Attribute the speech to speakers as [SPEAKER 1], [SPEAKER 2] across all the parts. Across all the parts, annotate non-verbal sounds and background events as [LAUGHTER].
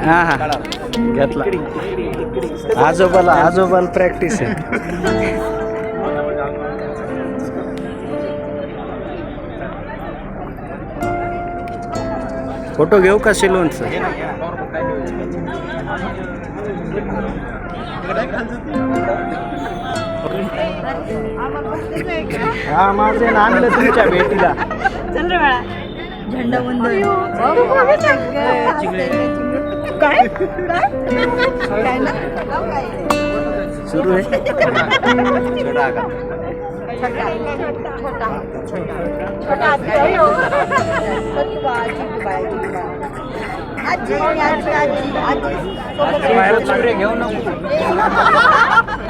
[SPEAKER 1] हा हा घेतला आजोबाला आजोबाला प्रॅक्टिस आहे. फोटो घेऊ का सिलोनचं हा माझे आणलं तुमच्या भेटीला.
[SPEAKER 2] चंद्रवाळा झेंडा वंदन काय? काय? ना?
[SPEAKER 1] सुरू आहे.
[SPEAKER 2] आजी आजी आजी. आजी.
[SPEAKER 1] बाहेर चुरे घेऊ नको. [LAUGHS]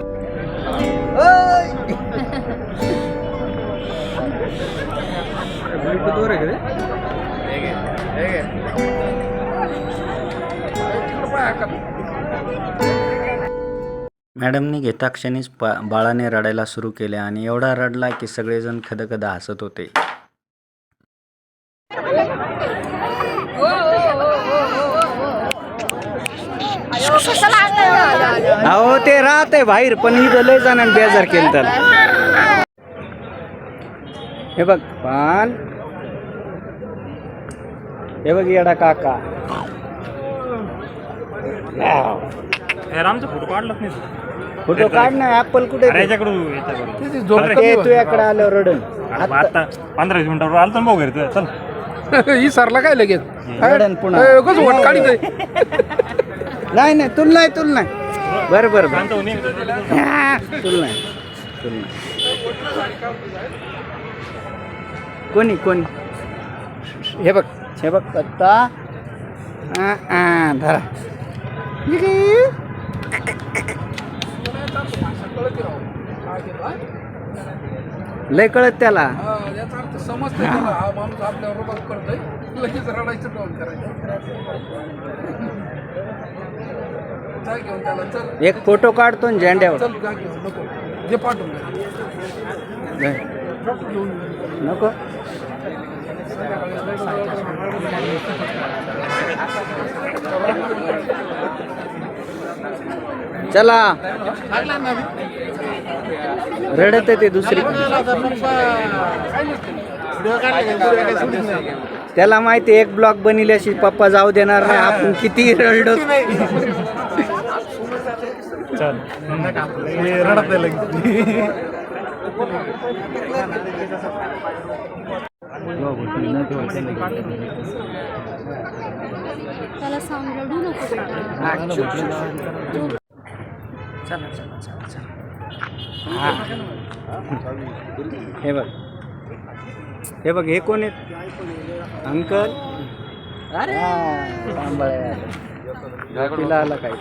[SPEAKER 1] मॅडमनी घेताक्षणीच पा बाळाने रडायला सुरू केले आणि एवढा रडला की सगळेजण खदखद हसत होते अहो ते राहते बाहेर पण ही लय जणांनी बेजार केलं त्याला हे बघ पान हे बघ येडा काका.
[SPEAKER 3] रामचा फोटो काढलाच नाही
[SPEAKER 1] फोटो काढ ना ऍपल कुठे
[SPEAKER 3] अरे
[SPEAKER 1] ते?
[SPEAKER 3] याच्याकडून याच्याकडून
[SPEAKER 1] ते तुझ्याकडे आलं रडन.
[SPEAKER 3] आता पंधरा वीस मिनिटावर आलं तर भाऊ घरी तुझ्या. चल. [LAUGHS]
[SPEAKER 4] ही सरला काय लगेच?
[SPEAKER 1] रडन पुन्हा.
[SPEAKER 4] ए, कसं वट काढीत [LAUGHS]
[SPEAKER 1] नाही नाही तुला नाही तुला नाही. बरं बरं बरं.
[SPEAKER 3] शांत होऊन ये. [LAUGHS]
[SPEAKER 1] हा, तुला नाही तुला नाही. कोणी कोणी? हे बघ हे बघ पत्ता. धरा. लय कळत त्याला.
[SPEAKER 4] याचा अर्थ समजतंय त्याला. हा माणूस आपल्यावर रुबाब करतोय लगेच रडायचं करायचं. जा घेऊन त्याला चल.
[SPEAKER 1] एक फोटो काढतो ना झेंड्यावर.
[SPEAKER 4] चल जा घेऊन नको. जे पाठवून द्या.
[SPEAKER 1] नको. चला. रडत आहे ते दुसरी. त्याला माहिती एक ब्लॉक बनिल्याशी पप्पा जाऊ देणार नाही आपण किती रडलो.
[SPEAKER 3] चल. रडत
[SPEAKER 2] त्याला सांग रडू नको
[SPEAKER 1] चला चला चला. चला हा. हे बघ. हे बघ हे कोण आहेत? अंकल? अरे! तिला आला काय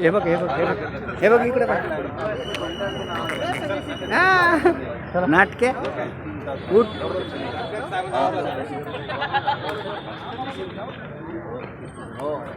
[SPEAKER 1] हे बघ हे बघ हे बघ. हे बघ इकडे बघ. नाटके? उठ. हो.